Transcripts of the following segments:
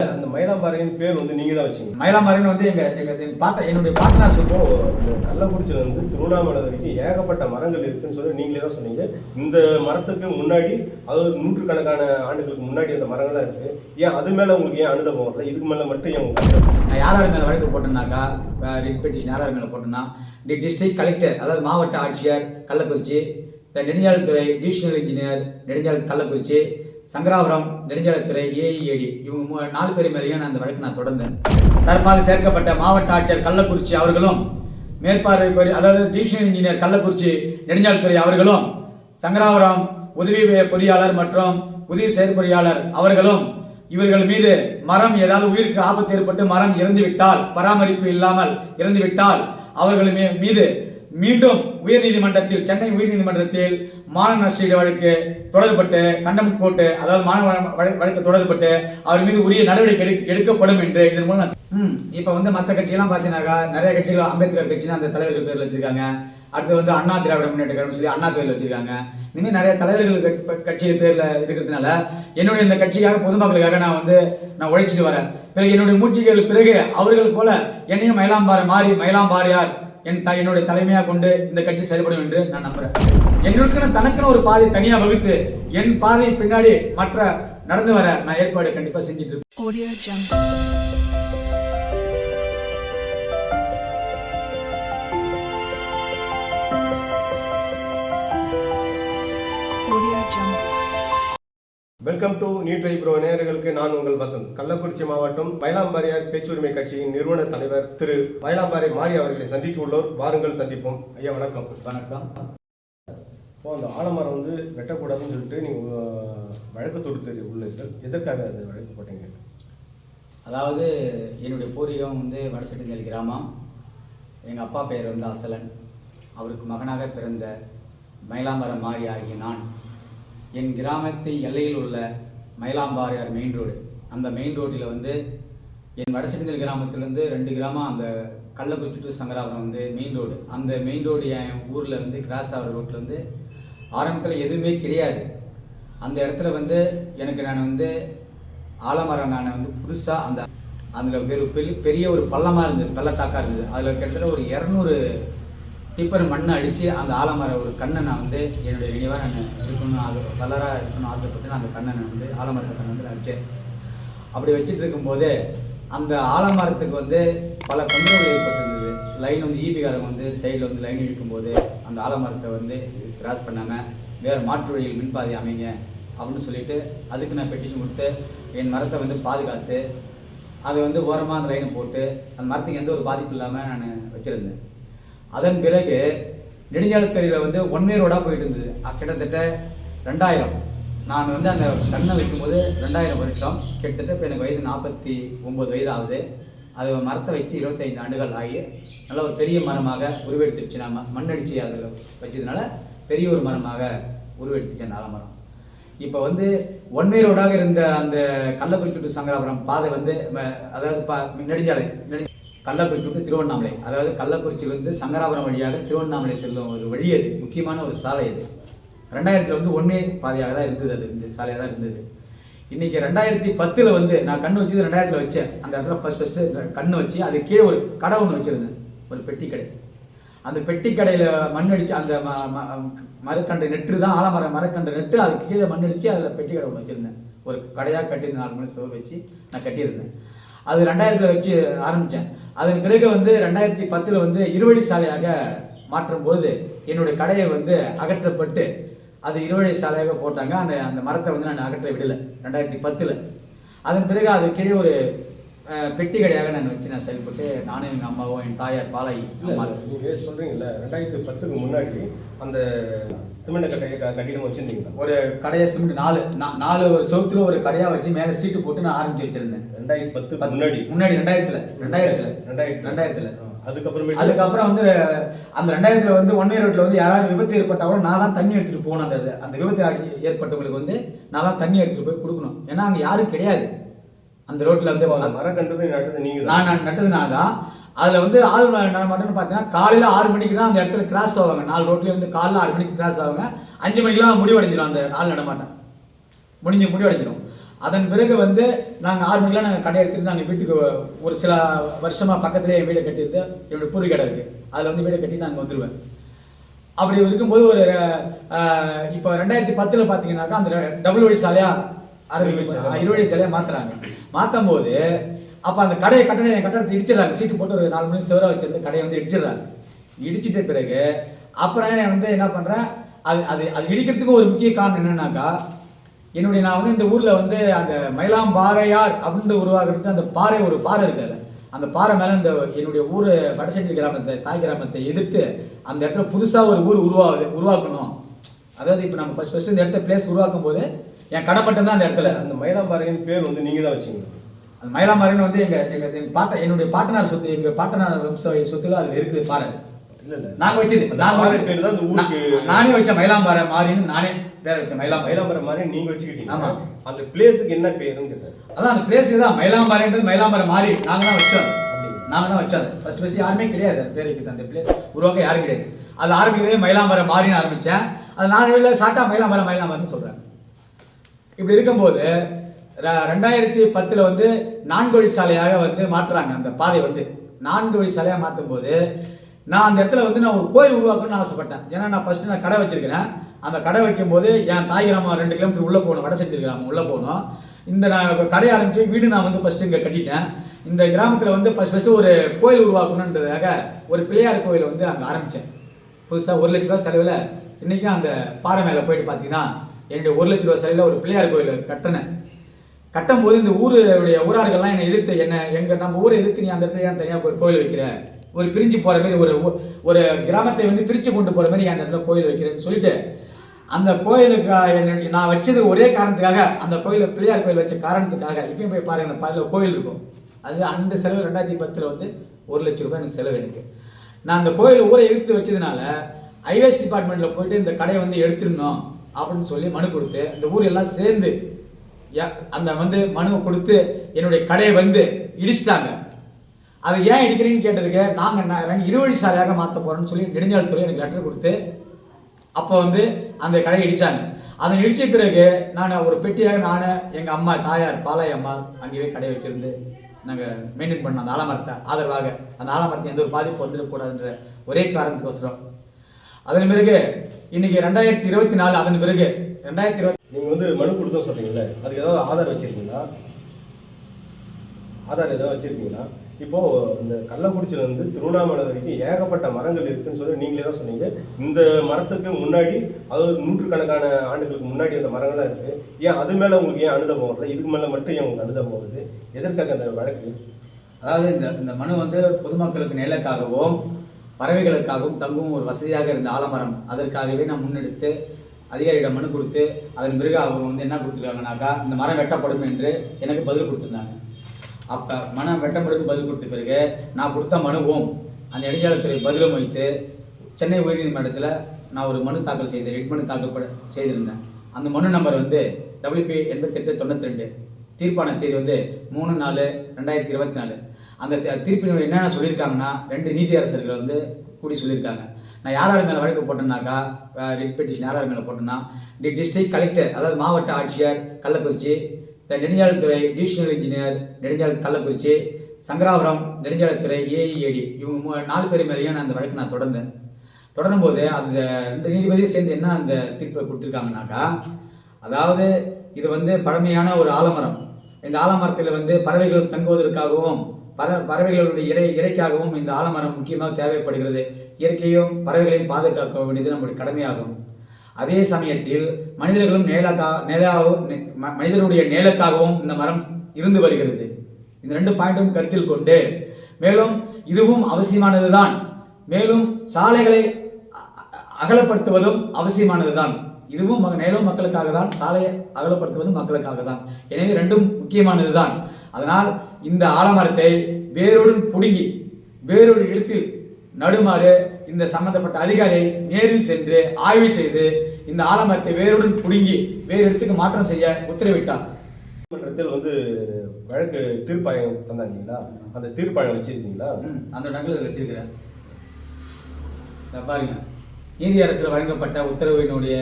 அந்த மயிலாம்பாறையின் பேர் வந்து நீங்க தான் வச்சீங்க. மயிலாமாரின்னு வந்து எங்க எங்க எங்க பாட்ட என்னுடைய இந்த கள்ளக்குறிச்சியில இருந்து திருவண்ணாமலை வரைக்கும் ஏகப்பட்ட மரங்கள் இருக்குன்னு சொல்லி நீங்களே தான் சொன்னீங்க. இந்த மரத்துக்கு முன்னாடி அதாவது நூற்றுக்கணக்கான ஆண்டுகளுக்கு முன்னாடி அந்த மரங்கள்லாம் இருக்கு. ஏன் அது மேல உங்களுக்கு ஏன் அனுபவம் வரல? இதுக்கு மேல மட்டும் ஏன் நான் யார் யார் மேலே வழக்கு போட்டேன்னாக்கா ரிட் பெட்டிஷன் யார் யார் மேலே போட்டேன்னா டி டிஸ்ட்ரிக்ட் கலெக்டர் அதாவது மாவட்ட ஆட்சியர் கள்ளக்குறிச்சி நெடுஞ்சாலைத்துறை டிவிஷனல் இன்ஜினியர் நெடுஞ்சாலை கள்ளக்குறிச்சி சங்கராபுரம் நெடுஞ்சாலைத்துறை ஏஇஏடி இவங்க மூ- நாலு பேர் மேலேயும் நான் அந்த வழக்கு நான் தொடர்ந்தேன். தற்பாக சேர்க்கப்பட்ட மாவட்ட ஆட்சியர் கள்ளக்குறிச்சி அவர்களும் மேற்பார்வை பொறி- அதாவது டிவிஷனல் இன்ஜினியர் கள்ளக்குறிச்சி நெடுஞ்சாலைத்துறை அவர்களும் சங்கராபுரம் உதவி பொறியாளர் மற்றும் உதவி செயற்பொறியாளர் அவர்களும் இவர்கள் மீது மரம் ஏதாவது உயிருக்கு ஆபத்து ஏற்பட்டு மரம் இறந்துவிட்டால் பராமரிப்பு இல்லாமல் இறந்துவிட்டால் அவர்கள் மீது மீண்டும் உயர்நீதிமன்றத்தில் சென்னை உயர்நீதிமன்றத்தில் மாணவ நஷ்டீடு வழக்கு தொடரப்பட்டு கண்டம் போட்டு அதாவது மாணவ வழக்கு தொடரப்பட்டு அவர் மீது உரிய நடவடிக்கை எடு- எடுக்கப்படும் என்று இதன் மூலம் ம் இப்போ வந்து மற்ற கட்சியெல்லாம் பார்த்தீங்கன்னாக்கா நிறைய கட்சிகள் அம்பேத்கர் கட்சின்னு அந்த தலைவர்கள் பேரில் வச்சிருக்காங்க. அடுத்து வந்து அண்ணா திராவிட முன்னேற்ற கழகம் சொல்லி அண்ணா பேரில் வச்சிருக்காங்க. இனிமேல் நிறைய தலைவர்கள் கட்சி- பேரில் இருக்கிறதுனால என்னுடைய இந்த கட்சிக்காக பொதுமக்களுக்காக நான் வந்து நான் உழைச்சிட்டு வரேன். பிறகு என்னுடைய மூச்சிகள் பிறகு அவர்கள் போல என்னையும் மயிலாம்பாறை மாறி மயிலாம்பாறையார் என் த என்னுடைய தலைமையாக கொண்டு இந்த கட்சி செயல்படும் என்று நான் நம்புகிறேன் என்னுக்குன்னு தனக்குன்னு ஒரு பாதை தனியாக வகுத்து என் பாதை பின்னாடி மற்ற நடந்து வர நான் ஏற்பாடு கண்டிப்பாக செஞ்சுட்டு இருப்பேன். Welcome to new try pro நேயர்களுக்கு நான் உங்கள் வசந்த். கள்ளக்குறிச்சி மாவட்டம் மயிலாம்பாறையார் பேச்சுரிமை கட்சியின் நிறுவன தலைவர் திரு மயிலாம்பாறை மாரி அவர்களை சந்திக்க உள்ளோர் வாருங்கள் சந்திப்போம். ஐயா வணக்கம். வணக்கம். இப்போ அந்த ஆலமரம் வந்து வெட்டக்கூடாதுன்னு சொல்லிட்டு நீங்கள் வழக்கு தொடுத்து உள்ளீர்கள். எதற்காக அது வழக்கு போட்டீங்க? அதாவது என்னுடைய பூர்வீகம் வந்து வடசெட்டிந்தல் கிராமம். எங்கள் அப்பா பெயர் வந்து அசலன். அவருக்கு மகனாக பிறந்த மயிலாம்பரம் மாறி ஆகிய நான். என் கிராமத்தை எல்லையில் உள்ள மயிலாம்பாறையார் மெயின் ரோடு அந்த மெயின் ரோட்டில் வந்து என் வடசெட்டிந்தல் கிராமத்திலேருந்து ரெண்டு கிராமம் அந்த கள்ளக்குறிச்சி டு சங்கராபுரம் வந்து மெயின் ரோடு அந்த மெயின் ரோடு என் ஊரில் வந்து கிராஸ் ஆகிற ரோட்டில் வந்து ஆரம்பத்தில் எதுவுமே கிடையாது. அந்த இடத்துல வந்து எனக்கு நான் வந்து ஆலமரம் நான் வந்து புதுசாக அந்த அதில் பெரிய பெரிய பெரிய ஒரு பள்ளமாக இருந்தது பள்ளத்தாக்காக இருந்தது. அதில் கிட்டத்தட்ட ஒரு இரநூறு டிப்பர் மண்ணை அடித்து அந்த ஆலமரம் ஒரு கண்ணை நான் வந்து என்னுடைய நினைவாக நான் இருக்கணும் அது கலராக இருக்கணும்னு ஆசைப்பட்டு நான் அந்த கண்ணை நான் வந்து ஆலமரத்தை கண்ணை வந்து நான் வச்சேன் அப்படி வச்சுட்டு இருக்கும்போது அந்த ஆலமரத்துக்கு வந்து பல தொந்தரவுகள் ஏற்பட்டிருந்தது. லைன் வந்து ஈபிகாரங்க வந்து சைடில் வந்து லைன் இழுக்கும்போது அந்த ஆலமரத்தை வந்து கிராஸ் பண்ணாமல் வேறு மாற்று வழியில் மின்பாதை அமைங்க அப்படின்னு சொல்லிட்டு அதுக்கு நான் பெட்டிஷன் கொடுத்து என் மரத்தை வந்து பாதுகாத்து அதை வந்து ஓரமாக அந்த லைனை போட்டு அந்த மரத்துக்கு எந்த ஒரு பாதிப்பு இல்லாமல் நான் வச்சுருந்தேன். அதன் பிறகு நெடுஞ்சாலத்தறியில் வந்து ஒன்னே ரோடாக போயிட்டு இருந்தது. கிட்டத்தட்ட ரெண்டாயிரம். நான் வந்து அந்த கண்ணை வைக்கும்போது ரெண்டாயிரம் வருஷம். கிட்டத்தட்ட இப்போ எனக்கு வயது நாற்பத்தி ஒம்பது வயது ஆகுது அது மரத்தை வச்சு இருபத்தைந்து ஆண்டுகள் ஆகி நல்ல ஒரு பெரிய மரமாக உருவெடுத்துருச்சு நம்ம மண்ணடிச்சு அதில் வச்சதுனால பெரிய ஒரு மரமாக உருவெடுத்துச்சு அந்த ஆலமரம். இப்போ வந்து ஒன்வே ரோடாக இருந்த அந்த கள்ளக்குறிச்சி சங்கராபுரம் பாதை வந்து அதாவது பா நெடுஞ்சாலை நெடு கள்ளக்குறிச்சி டு திருவண்ணாமலை. அதாவது கள்ளக்குறிச்சியிலிருந்து சங்கராபுரம் வழியாக திருவண்ணாமலை செல்லும் ஒரு வழி அது. முக்கியமான ஒரு சாலை அது. ரெண்டாயிரத்தில் வந்து ஒன்றே பாதையாக தான் இருந்தது அது. இந்த சாலையாக தான் இருந்தது. இன்றைக்கி ரெண்டாயிரத்தி பத்தில் வந்து நான் கண் வச்சது ரெண்டாயிரத்தில் வச்சேன். அந்த இடத்துல ஃபர்ஸ்ட் ஃபஸ்ட்டு கண் வச்சு அது கீழே ஒரு கடை ஒன்று வச்சுருந்தேன். ஒரு பெட்டி கடை. அந்த பெட்டி கடையில் மண் அடித்து அந்த ம- ம- மரக்கன்று நெட்டு தான் ஆலமரம் மரக்கன்று நெட்டு அதுக்கு கீழே மண் அடித்து அதில் பெட்டி கடை ஒன்று வச்சுருந்தேன். ஒரு கடையாக கட்டி நாலு மணி சோறு வச்சு நான் கட்டியிருந்தேன். அது ரெண்டாயிரத்தில் வச்சு ஆரம்பித்தேன் அதன் பிறகு வந்து ரெண்டாயிரத்தி பத்தில் வந்து இருவழி சாலையாக மாற்றும் பொழுது என்னுடைய கடையை வந்து அகற்றப்பட்டு அது இருவழி சாலையாக போட்டாங்க. அந்த அந்த மரத்தை வந்து நான் அகற்ற விடலை ரெண்டாயிரத்தி பத்தில். அதன் பிறகு அது கீழே ஒரு பெட்டி கடையாக நான் வச்சு நான் செயல்பட்டு நானும் எங்கள் அம்மாவும் என் தாயார் பாலை அம்மா நீங்க சொல்றீங்கல்ல ரெண்டாயிரத்தி பத்துக்கு முன்னாடி அந்த சிமெண்ட் கட்டையை க- கட்டிடம் வச்சிருந்தீங்களா? ஒரு கடையை சிமெண்ட் நாலு நாலு ஒரு சவுத்துல ஒரு கடையா வச்சு மேலே சீட்டு போட்டு நான் ஆரம்பிச்சு வச்சிருந்தேன். ரெண்டாயிரத்தி பத்துக்கு முன்னாடி. முன்னாடி ரெண்டாயிரத்துல. ரெண்டாயிரத்துல. ரெண்டாயிரத்தி ரெண்டாயிரத்துல. அதுக்கப்புறமேட்டு? அதுக்கப்புறம் வந்து அந்த ரெண்டாயிரத்துல வந்து ஒன் இயர் ரோட்ல வந்து யாராவது விபத்து ஏற்பட்டாலும் நான் தான் தண்ணி எடுத்துட்டு போகணும். அந்த. அந்த விபத்து ஏற்பட்டவங்களுக்கு வந்து நான் தான் தண்ணி எடுத்துட்டு போய் கொடுக்கணும். ஏன்னா அங்க யாரும் கிடையாது. அந்த ரோட்ல வந்து அந்த மரக்கன்றது நட்டது நீங்க நான் நான் நட்டதுனால தான் அதில் வந்து ஆள் நடமாட்டம்னு பார்த்தீங்கன்னா காலையில் ஆறு மணிக்கு தான் அந்த இடத்துல கிராஸ் ஆவாங்க. நாலு ரோட்லேயே வந்து காலைல ஆறு மணிக்கு கிராஸ் ஆவாங்க. அஞ்சு மணிக்கெலாம் முடிவடைஞ்சிடும் அந்த ஆள் நடமாட்டம். முடிஞ்சு முடிவடைஞ்சிடும் அதன் பிறகு வந்து நாங்கள் ஆறு மணிக்கெலாம் நாங்கள் கடை எடுத்துகிட்டு நாங்கள் வீட்டுக்கு ஒரு சில வருஷமாக பக்கத்துலேயே என் வீடை கட்டிட்டு என்னுடைய பூரி கடை இருக்குது அதில் வந்து வீடை கட்டி நாங்கள் வந்துடுவேன் அப்படி இருக்கும்போது ஒரு இப்போ ரெண்டாயிரத்தி பத்தில் பார்த்தீங்கன்னாக்கா அந்த டபுள் வழி சாலையாக ஆரம்பிச்சு இரு வழி சாலையாக மாற்றுறாங்க மாற்றும் போது அப்போ அந்த கடையை கட்டணம் என் கட்டடத்தை இடிச்சிடுறாங்க. சீட்டு போட்டு ஒரு நாலு மணி சிவரா வச்சிருந்து கடையை வந்து இடிச்சிடுறாங்க. இடிச்சிட்ட பிறகு அப்புறம் வந்து என்ன பண்ணுறேன் அது அது அது இடிக்கிறதுக்கு ஒரு முக்கிய காரணம் என்னன்னாக்கா என்னுடைய நான் வந்து இந்த ஊரில் வந்து அந்த மயிலாம்பாறையார் அப்படின்னு உருவாக்குறது அந்த பாறை ஒரு பாறை இருக்குல்ல அந்த பாறை மேலே இந்த என்னுடைய ஊர் வடசெட்டி கிராமத்தை தாய் கிராமத்தை எதிர்த்து அந்த இடத்துல புதுசாக ஒரு ஊர் உருவாகுது உருவாக்கணும். அதாவது இப்போ நம்ம ஃபஸ்ட் ஃபஸ்ட்டு இந்த இடத்த பிளேஸ் உருவாக்கும் போது என் கடை மட்டும்தான் அந்த இடத்துல. அந்த மயிலாம்பாறையின் பேர் வந்து நீங்க தான் வச்சீங்க. அந்த மயிலாமாரின்னு வந்து எங்கள் எங்கள் எங்கள் பாட்ட என்னுடைய பாட்டனார் சொத்து எங்கள் பாட்டனார் வம்ச சொத்துல அது இருக்குது பாறை. நாங்க வச்சது நாங்க நானே வச்ச மயிலாம்பாறை மாறின்னு நானே பேர் வச்சேன் மயிலாம்பாறை. மயிலாம்பரை மாதிரி நீங்க வச்சுக்கிட்டீங்க. ஆமா. அந்த பிளேஸுக்கு என்ன பேருன்னு அதான் அந்த பிளேஸ் தான் மயிலாம்பாறைன்றது மயிலாம்பாறை மாறி நாங்க தான் வச்சோம்? நாங்க தான் வச்சோம். ஃபர்ஸ்ட் ஃபர்ஸ்ட் யாருமே கிடையாது அந்த பேர் வைக்கிறது அந்த பிளேஸ் உருவாக்க யாரும் கிடையாது. அது ஆரம்பிக்கிறதே மயிலாம்பாறை மாறின்னு ஆரம்பிச்சேன். அது நான் இல்லை ஷார்ட்டாக மயிலாம்பாறை மயிலாம்பாறைன்னு சொல்றேன். இப்படி இருக்கும்போது ரெண்டாயிரத்தி பத்தில் வந்து நான்கு வழி சாலையாக வந்து மாற்றுறாங்க. அந்த பாதை வந்து நான்கு வழி சாலையாக மாற்றும் போது நான் அந்த இடத்துல வந்து நான் ஒரு கோயில் உருவாக்கணும்னு ஆசைப்பட்டேன். ஏன்னா நான் ஃபஸ்ட்டு நான் கடை வச்சிருக்கிறேன். அந்த கடை வைக்கும்போது என் தாய் கிராமம் ரெண்டு கிலோமீட்டர் உள்ளே போகணும். வடசெட்டி கிராமம் உள்ளே போகணும். இந்த நான் கடை ஆரம்பித்து வீடு நான் வந்து ஃபஸ்ட்டு இங்கே கட்டிட்டேன். இந்த கிராமத்தில் வந்து ஃபஸ்ட் ஃபஸ்ட்டு ஒரு கோயில் உருவாக்கணுன்றதுக்காக ஒரு பிள்ளையார் கோயில் வந்து அங்கே ஆரம்பித்தேன் புதுசாக ஒரு லட்ச ரூபா செலவில் இன்றைக்கும் அந்த பாறை மேலே போயிட்டு பார்த்தீங்கன்னா என்னுடைய ஒரு லட்ச ரூபா செலவில் ஒரு பிள்ளையார் கோயில் கட்டினேன். கட்டும்போது இந்த ஊருடைய ஊரார்கள்லாம் என்னை எதிர்த்து என்ன எங்கள் நம்ம ஊரை எதிர்த்து நீ அந்த இடத்துல ஏன் தனியாக ஒரு கோயில் வைக்கிற? ஒரு பிரிஞ்சு போகிற மாதிரி ஒரு ஒரு கிராமத்தை வந்து பிரித்து கொண்டு போகிற மாதிரி அந்த இடத்துல கோயில் வைக்கிறேன்னு சொல்லிட்டு அந்த கோயிலுக்கு என்னுடைய நான் வச்சது ஒரே காரணத்துக்காக அந்த கோயிலில் பிள்ளையார் கோயில் வச்ச காரணத்துக்காக இப்பயும் போய் பாருங்க அந்த கோயில் இருக்கும். அது அந்த செலவு ரெண்டாயிரத்தி பத்தில் வந்து ஒரு லட்ச ரூபாய் எனக்கு செலவு எனக்கு. நான் அந்த கோயில் ஊரை எதிர்த்து வச்சதுனால ஐவேஸ் டிபார்ட்மெண்ட்டில் போயிட்டு இந்த கடையை வந்து எடுத்துடணும் அப்படின்னு சொல்லி மனு கொடுத்து இந்த ஊர் எல்லாம் சேர்ந்து யா- அந்த வந்து மனுவை கொடுத்து என்னுடைய கடையை வந்து இடிச்சிட்டாங்க. அதை ஏன் இடிக்கிறீங்கன்னு கேட்டதுக்கு நாங்கள் நாங்கள் இருவழி சாலையாக மாற்ற போகிறோம்னு சொல்லி நெடுஞ்சாலைத்துறை எனக்கு லெட்டர் கொடுத்து அப்போ வந்து அந்த கடையை இடித்தாங்க அதை இடித்த பிறகு நான் ஒரு பெட்டியாக நான் எங்கள் அம்மா தாயார் பாலாய் அம்மா அங்கேயே கடையை வச்சுருந்து நாங்கள் மெயின்டைன் பண்ணோம் அந்த ஆலமரத்தை. ஆதரவாக அந்த ஆலமரத்தை எந்த ஒரு பாதிப்பு வந்துடக்கூடாதுன்ற ஒரே காரணத்துக்கோசரம். அதன் பிறகு இன்னைக்கு ரெண்டாயிரத்தி இருபத்தி நாலு அதன் பிறகு ரெண்டாயிரத்தி இருபத்தி நீங்கள் வந்து மனு கொடுத்தோம் சொல்றீங்கல்ல அதுக்கு ஏதாவது ஆதார் வச்சிருக்கீங்களா? ஆதார் ஏதாவது வச்சிருக்கீங்களா? இப்போ இந்த கள்ளக்குறிச்சியில இருந்து திருவண்ணாமலை வரைக்கும் ஏகப்பட்ட மரங்கள் இருக்குன்னு சொல்லி நீங்களே தான் சொன்னீங்க. இந்த மரத்துக்கு முன்னாடி அதாவது நூற்றுக்கணக்கான ஆண்டுகளுக்கு முன்னாடி அந்த மரங்கள்லாம் இருக்கு. ஏன் அது மேல உங்களுக்கு ஏன் அனுதபம் வரல? இதுக்கு மேல மட்டும் ஏன் உங்களுக்கு அனுதபம் வருது? எதற்காக அந்த வழக்கு? அதாவது இந்த இந்த மனு வந்து பொதுமக்களுக்கு நிலக்காகவும் பறவைகளுக்காகவும் தங்கும் ஒரு வசதியாக இருந்த ஆலமரம். அதற்காகவே நான் முன்னெடுத்து அதிகாரியிடம் மனு கொடுத்து அதன் பிறகு அவங்க வந்து என்ன கொடுத்துருக்காங்கனாக்கா இந்த மரம் வெட்டப்படும் என்று எனக்கு பதில் கொடுத்துருந்தாங்க. அப்போ மன வெட்டப்படும் பதில் கொடுத்த பிறகு நான் கொடுத்த மனுவும் அந்த நெடுஞ்சாலைத்துறை பதிலும் வைத்து சென்னை உயர்நீதிமன்றத்தில் நான் ஒரு மனு தாக்கல் செய்தேன் ரெட் மனு தாக்கல் செய்திருந்தேன். அந்த மனு நம்பர் வந்து டபிள்யூபி எண்பத்தெட்டு தொண்ணூற்றி ரெண்டு தீர்ப்பான தேதி வந்து மூணு நாலு ரெண்டாயிரத்தி இருபத்தி நாலு. அந்த தி- தீர்ப்பின் என்னென்ன சொல்லியிருக்காங்கன்னா ரெண்டு நீதியரசர்கள் வந்து கூடி சொல்லியிருக்காங்க. நான் யார் யார் மேலே வழக்கு போட்டேன்னாக்கா ரிட் பெட்டிஷன் யார் யார் மேலே போட்டேன்னா டி டிஸ்ட்ரிக்ட் கலெக்டர் அதாவது மாவட்ட ஆட்சியர் கள்ளக்குறிச்சி இந்த நெடுஞ்சாலைத்துறை டிவிஷனல் இன்ஜினியர் நெடுஞ்சாலை கள்ளக்குறிச்சி சங்கராபுரம் நெடுஞ்சாலைத்துறை ஏஇஏடி இவங்க மூ நாலு பேர் மேலேயும் நான் அந்த வழக்கு நான் தொடர்ந்தேன். தொடரும்போது அந்த ரெண்டு நீதிபதியும் சேர்ந்து என்ன அந்த தீர்ப்பை கொடுத்துருக்காங்கனாக்கா அதாவது இது வந்து பழமையான ஒரு ஆலமரம். இந்த ஆலமரத்தில் வந்து பறவைகள் தங்குவதற்காகவும் பற பறவைகளுடைய இறை இறைக்காகவும் இந்த ஆலமரம் முக்கியமாக தேவைப்படுகிறது. இயற்கையும் பறவைகளையும் பாதுகாக்க வேண்டியது நம்முடைய கடமையாகும். அதே சமயத்தில் மனிதர்களும் நேலக்கா நேலாகவும் நெ- ம- மனிதனுடைய நேலுக்காகவும் இந்த மரம் இருந்து வருகிறது. இந்த ரெண்டு பாயிண்ட்டும் கருத்தில் கொண்டு மேலும் இதுவும் அவசியமானதுதான். மேலும் சாலைகளை அ- அ- அகலப்படுத்துவதும் அவசியமானதுதான். இதுவும் ம- மேலும் மக்களுக்காக தான் சாலையை அகலப்படுத்துவதும் மக்களுக்காக தான் எனவே ரெண்டும் முக்கியமானது தான் அதனால் இந்த ஆலமரத்தை வேரோடு பிடுங்கி வேறொரு இடத்தில் நடுமாறு இந்த சம்பந்தப்பட்ட அதிகாரியை நேரில் சென்று ஆய்வு செய்து இந்த ஆலமரத்தை வேருடன் பிடுங்கி வேறு இடத்துக்கு மாற்றம் செய்ய உத்தரவிட்டார். நீதிமன்றத்தில் வந்து வழக்கு தீர்ப்பாயம் தந்தாங்களா? அந்த தீர்ப்பாயம் வச்சிருக்கீங்களா? அந்த நகல் வச்சிருக்கிறேன். பாருங்க. நீதியரசில் வழங்கப்பட்ட உத்தரவினுடைய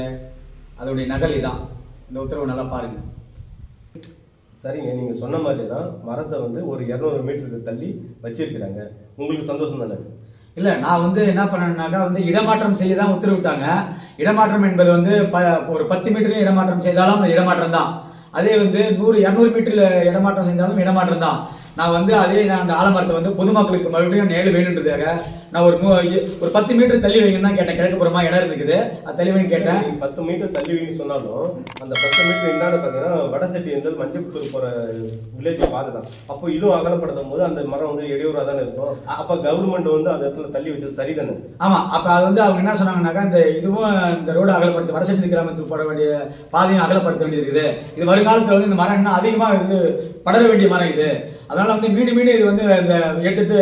அதோடைய நகல் இதான். இந்த உத்தரவு நல்லா பாருங்க. சரிங்க நீங்க சொன்ன மாதிரி தான் மரத்தை வந்து ஒரு இரநூறு மீட்டருக்கு தள்ளி வச்சிருக்கிறாங்க. உங்களுக்கு சந்தோஷம் தானே? இல்லை நான் வந்து என்ன பண்ணேன்னாக்கா வந்து இடமாற்றம் செய்ய தான் உத்தரவிட்டாங்க. இடமாற்றம் என்பது வந்து ப ஒரு பத்து மீட்டர்லையும் இடமாற்றம் செய்தாலும் அது இடமாற்றம் தான். அதே வந்து நூறு இரநூறு மீட்டரில் இடமாற்றம் செய்தாலும் இடமாற்றம் தான். நான் வந்து அதே நான் அந்த ஆலமரத்தை வந்து பொதுமக்களுக்கு மறுபடியும் நேழ வேணுன்றதுக்காக நான் ஒரு நூ- ஒரு பத்து மீட்டர் தள்ளி வைங்கன்னு தான் கேட்டேன். கிழக்குப்புறமா இடம் இருக்குது. அது தள்ளி வைன்னு கேட்டேன். பத்து மீட்டர் தள்ளி வைன்னு சொன்னாலும் அந்த பத்து மீட்டர் என்னன்னு பார்த்தீங்கன்னா வடசெட்டி இருந்தால் மஞ்சப்புத்தூர் போற வில்லேஜ் பாதை தான் அப்போ இதுவும் அகலப்படுத்தும் போது அந்த மரம் வந்து இடையூறா தானே இருக்கும். அப்ப கவர்மெண்ட் வந்து அந்த இடத்துல தள்ளி வச்சது சரிதானே? ஆமா. அப்ப அது வந்து அவங்க என்ன சொன்னாங்கன்னாக்கா இந்த இதுவும் இந்த ரோடு அகலப்படுத்த வடசெட்டி கிராமத்துக்கு போட வேண்டிய பாதையும் அகலப்படுத்த வேண்டியது இருக்குது. இது வருங்காலத்துல வந்து இந்த மரம் இன்னும் அதிகமா இது படர வேண்டிய மரம் இது. அதனால் வந்து மீண்டும் மீண்டும் இது வந்து இந்த எடுத்துட்டு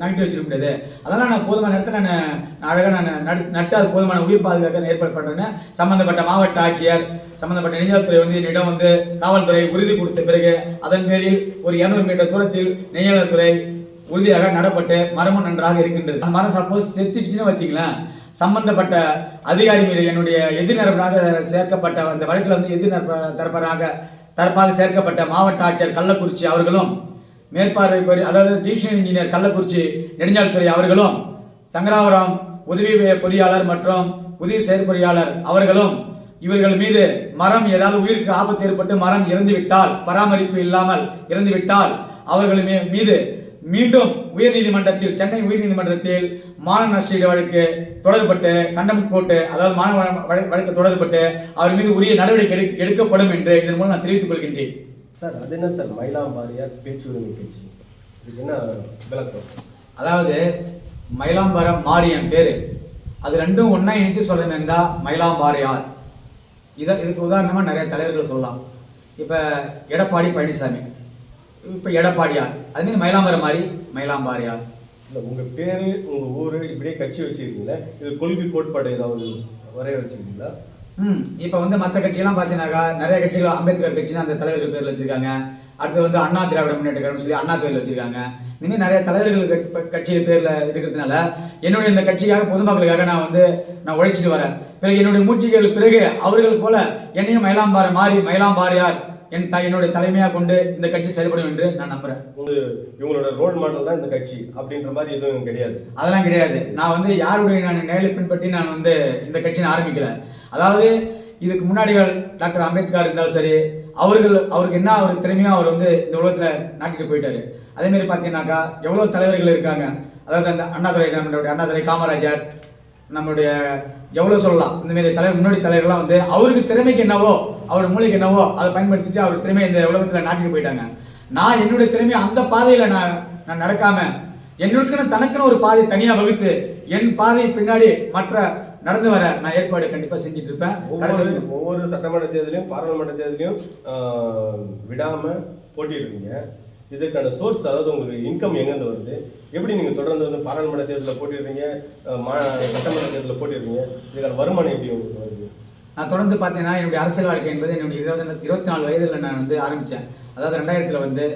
நகட்டி வச்சிருக்க முடியாது. அதனால் நான் போதுமான இடத்துல நான் நான் அழகாக நான் நடு நட்டு அது போதுமான உயிர் பாதுகாக்க ஏற்பாடு பண்ணுறேன்னு சம்மந்தப்பட்ட மாவட்ட ஆட்சியர் சம்மந்தப்பட்ட நெய்யாளத்துறை வந்து என்னிடம் வந்து காவல்துறை உறுதி கொடுத்த பிறகு அதன் பேரில் ஒரு இரநூறு மீட்டர் தூரத்தில் நெய்யாளத்துறை உறுதியாக நடப்பட்டு மரமும் நன்றாக இருக்கின்றது. அந்த மரம் சப்போஸ் செத்துச்சுன்னு வச்சுங்களேன் சம்பந்தப்பட்ட அதிகாரி மீது என்னுடைய எதிர்நரப்பராக சேர்க்கப்பட்ட அந்த வழக்கில் வந்து எதிர்நரப்ப தரப்பராக தரப்பாக சேர்க்கப்பட்ட மாவட்ட ஆட்சியர் கள்ளக்குறிச்சி அவர்களும் மேற்பார்வை பொறி அதாவது டிவிஷனல் இன்ஜினியர் கள்ளக்குறிச்சி நெடுஞ்சாலைத்துறை அவர்களும் சங்கராபுரம் உதவி பொறியாளர் மற்றும் உதவி செயற்பொறியாளர் அவர்களும் இவர்கள் மீது மரம் ஏதாவது உயிருக்கு ஆபத்து ஏற்பட்டு மரம் இறந்துவிட்டால் பராமரிப்பு இல்லாமல் இறந்துவிட்டால் அவர்கள் மீது மீண்டும் உயர்நீதிமன்றத்தில் சென்னை உயர்நீதிமன்றத்தில் மான நஷ்டீடு வழக்கு தொடரப்பட்டு கண்டம் போட்டு அதாவது மாணவ வழக்கு தொடரப்பட்டு அவர் மீது உரிய நடவடிக்கை எடுக்கப்படும் என்று இதன் மூலம் நான் தெரிவித்துக் கொள்கின்றேன். சார் அது என்ன சார் மயிலாம்பாரியார் பேச்சுரிமை பேச்சு இதுக்கு என்ன விளக்கம்? அதாவது மயிலாம்பரம் மாரியன் பேரு. அது ரெண்டும் ஒன்றா இணைச்சு சொல்றேன் இருந்தா மயிலாம்பாரியார். இதை இதுக்கு உதாரணமா நிறைய தலைவர்கள் சொல்லலாம். இப்ப எடப்பாடி பழனிசாமி. இப்ப எடப்பாடியார். அது மாதிரி மயிலாம்பரம் மாதிரி மயிலாம்பாரியார். இல்லை உங்கள் பேர் உங்கள் ஊர் இப்படியே கட்சி வச்சுருக்கீங்களா இது கொள்கை கோட்பாடு ஏதாவது வரைய வச்சுருக்கீங்களா ம். இப்போ வந்து மற்ற கட்சியெல்லாம் பார்த்தீங்கன்னாக்கா நிறைய கட்சிகள் அம்பேத்கர் கட்சின்னு அந்த தலைவர்கள் பேரில் வச்சிருக்காங்க. அடுத்து வந்து அண்ணா திராவிட முன்னேற்ற கழகம்னு சொல்லி அண்ணா பேரில் வச்சிருக்காங்க. இனிமேல் நிறைய தலைவர்கள் கட்- கட்சி பேரில் இருக்கிறதுனால என்னுடைய இந்த கட்சிக்காக பொதுமக்களுக்காக நான் வந்து நான் உழைச்சிட்டு வரேன். பிறகு என்னுடைய மூச்சிகள் பிறகு அவர்கள் போல என்னையும் மயிலாம்பாறை மாறி மயிலாம்பாறையார் என் த என்னுடைய தலைமையாக கொண்டு இந்த கட்சி செயல்படும் என்று நான் நம்புறேன். இவங்களோட ரோல் மாடல் தான் இந்த கட்சி அப்படின்ற மாதிரி எதுவும் கிடையாது. அதெல்லாம் கிடையாது. நான் வந்து யாருடைய நான் நேரில் பின்பற்றி நான் வந்து இந்த கட்சியை ஆரம்பிக்கல. அதாவது இதுக்கு முன்னாடிகள் டாக்டர் அம்பேத்கர் இருந்தாலும் சரி அவர்கள் அவருக்கு என்ன அவர் திறமையோ அவர் வந்து இந்த உலகத்தில் நாட்டிட்டு போயிட்டாரு. அதே மாதிரி பார்த்தீங்கன்னாக்கா எவ்வளோ தலைவர்கள் இருக்காங்க. அதாவது அந்த அண்ணாதுரை நம்மளுடைய அண்ணாதுரை காமராஜர் நம்மளுடைய எவ்வளோ சொல்லலாம்? இந்த மாதிரி தலைவர் முன்னாடி தலைவர்கள்லாம் வந்து அவருக்கு திறமைக்கு என்னவோ அவர் மூளைக்கு என்னவோ அதை பயன்படுத்திட்டு அவர் திறமையை இந்த உலகத்தில் நாட்டிட்டு போயிட்டாங்க. நான் என்னுடைய திறமையை அந்த பாதையில் நான் நான் நடக்காம என்னுக்குன்னு தனக்குன்னு ஒரு பாதை தனியாக வகுத்து என் பாதை பின்னாடி மற்ற நடந்து வர நான் ஏற்பாடு கண்டிப்பாக செஞ்சுட்டு இருப்பேன். ஒவ்வொரு சட்டமன்ற தேர்தலையும் பாராளுமன்ற தேர்தலையும் ஆஹ், விடாம போட்டியிடுறீங்க இதுக்கான சோர்ஸ் அதாவது உங்களுக்கு இன்கம் எங்கேருந்து வருது? எப்படி நீங்கள் தொடர்ந்து வந்து பாராளுமன்ற தேர்தலில் போட்டிடுறீங்க மா சட்டமன்ற தேர்தலில் போட்டிடுறீங்க இதுக்கான வருமானம் எப்படி உங்களுக்கு வருது? நான் தொடர்ந்து பார்த்தீங்கன்னா என்னுடைய அரசியல் வாழ்க்கை என்பது என்னுடைய இருபது இருபத்தி நாலு வயதில் நான் வந்து ஆரம்பித்தேன். அதாவது ரெண்டாயிரத்தில் வந்து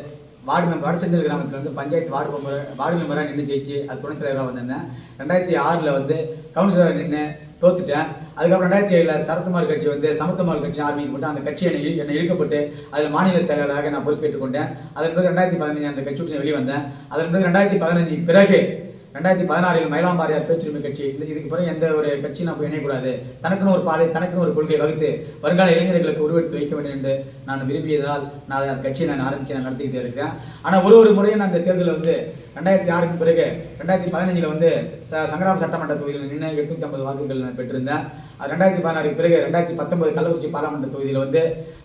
வார்டு மெம்பர் வடசெஞ்சல் கிராமத்தில் வந்து பஞ்சாயத்து வார்டு மெம்பர் வார்டு மெம்பராக நின்று ஜெயிச்சு அது துணைத் தலைவராக வந்திருந்தேன். ரெண்டாயிரத்தி ஆறில் வந்து கவுன்சிலராக நின்று தோத்துட்டேன். அதுக்கப்புறம் ரெண்டாயிரத்தி ஏழில் சரத்குமார் கட்சி வந்து சமத்துமார் கட்சி ஆரம்பிக்கப்பட்டு அந்த கட்சி என்னை என்னை இழுக்கப்பட்டு அதில் மாநில செயலராக நான் பொறுப்பேற்றுக் கொண்டேன் அதன் பிறகு ரெண்டாயிரத்தி பதினஞ்சு அந்த கட்சி விட்டு வெளியே வந்தேன் அதன் பிறகு ரெண்டாயிரத்தி பதினஞ்சு பிறகு ரெண்டாயிரத்தி பதினாறில் மயிலாம்பாரியார் பேச்சுரிமை கட்சி இந்த இதுக்கு பிறகு எந்த ஒரு கட்சியும் நம்ம இணையக்கூடாது. தனக்குன்னு ஒரு பாதை தனக்குன்னு ஒரு கொள்கை வகுத்து வருங்கால இளைஞர்களுக்கு உருவெடுத்து வைக்க வேண்டும் என்று நான் விரும்பியதால் நான் அந்த கட்சியை நான் ஆரம்பித்து நான் நடத்திக்கிட்டே இருக்கிறேன். ஆனால் ஒரு ஒரு முறையும் நான் இந்த தேர்தலில் வந்து ரெண்டாயிரத்தி ஆறுக்கு பிறகு ரெண்டாயிரத்தி பதினஞ்சில் வந்து ச- சங்கராம் சட்டமன்ற தொகுதியில் நின்று எட்நூத்தி ஐம்பது வாக்குகள் நான் பெற்றிருந்தேன். அது ரெண்டாயிரத்தி பதினாறுக்கு பிறகு ரெண்டாயிரத்தி பத்தொன்பது கள்ளக்குறிச்சி பாராளுமன்ற தொகுதியில் வந்து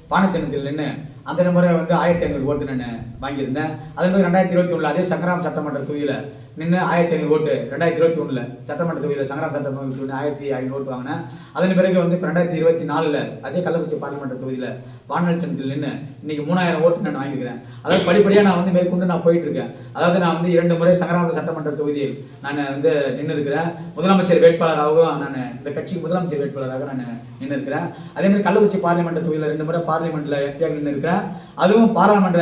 பானச்சின்னத்தில் நின்று அந்த முறை வந்து ஆயிரத்தி ஐநூறு ஓட்டு நான் வாங்கியிருந்தேன். அதன் பிறகு ரெண்டாயிரத்தி இருபத்தி ஒன்றில் அதே சங்கராம் சட்டமன்ற தொகுதியில் நின்று ஆயிரத்தி ஐநூறு ஓட்டு ரெண்டாயிரத்தி இருபத்தி ஒன்றில் சட்டமன்ற தொகுதியில் சங்கரா சட்டமன்ற தொகுதி ஆயிரத்தி ஐநூறு ஓட்டு வாங்கினேன் அதன் பிறகு வந்து இப்போ ரெண்டாயிரத்தி இருபத்தி நாலில் அதே கள்ளக்குறிச்சி பாராளுமன்ற தொகுதியில் வானொலி சின்னத்தில் நின்று இன்றைக்கி மூணாயிரம் ஓட்டு நான் வாங்கியிருக்கிறேன். அதாவது படிப்படியாக நான் வந்து மேற்கொண்டு நான் போயிட்டுருக்கேன் அதாவது நான் வந்து இரண்டு முறை சங்கராம சட்டமன்ற தொகுதியில் நான் வந்து நின்று இருக்கிறேன் முதலமைச்சர் வேட்பாளராகவும் நான் இந்த கட்சிக்கு முதலமைச்சர் வேட்பாளராக நான் நின்று இருக்கிறேன் அதே மாதிரி கள்ளக்குறிச்சி பாராளுமன்ற தொகுதியில் ரெண்டு முறை பார்லிமெண்ட்டில் எம்பியாக நின்று இருக்கிறேன் அதுவும் பாராளுமன்ற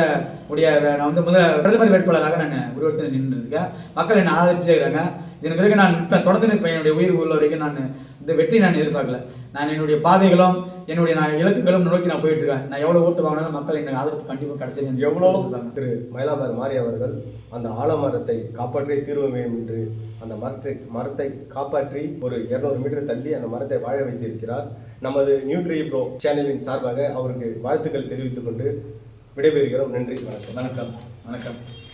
உடைய நான் வந்து முதல் பிரதமர் வேட்பாளராக நான் உருவத்தில் நின்று இருக்கேன் மக்கள் என்னை ஆதரிச்சே இருக்கிறாங்க இதன் பிறகு நான் இப்போ தொடர்ந்து நிற்பேன். என்னுடைய உயிர் உள்ள வரைக்கும் நான் இந்த வெற்றி நான் எதிர்பார்க்கல. நான் என்னுடைய பாதைகளும் என்னுடைய நான் இலக்குகளும் நோக்கி நான் போயிட்டு இருக்கேன். நான் எவ்வளோ ஓட்டு வாங்கினாலும் மக்கள் எனக்கு ஆதரவு கண்டிப்பாக கிடைச்சி எவ்வளோ திரு மயிலாம்பார் மாரி அவர்கள் அந்த ஆலமரத்தை காப்பாற்றியே தீர்வு வேண்டும் என்று அந்த மரத்தை மரத்தை காப்பாற்றி ஒரு இருநூறு மீட்டர் தள்ளி அந்த மரத்தை வாழ வைத்திருக்கிறார். நமது நியூட்ரி ப்ரோ சேனலின் சார்பாக அவருக்கு வாழ்த்துக்கள் தெரிவித்துக் கொண்டு விடைபெறுகிறோம். நன்றி வணக்கம். வணக்கம் வணக்கம்.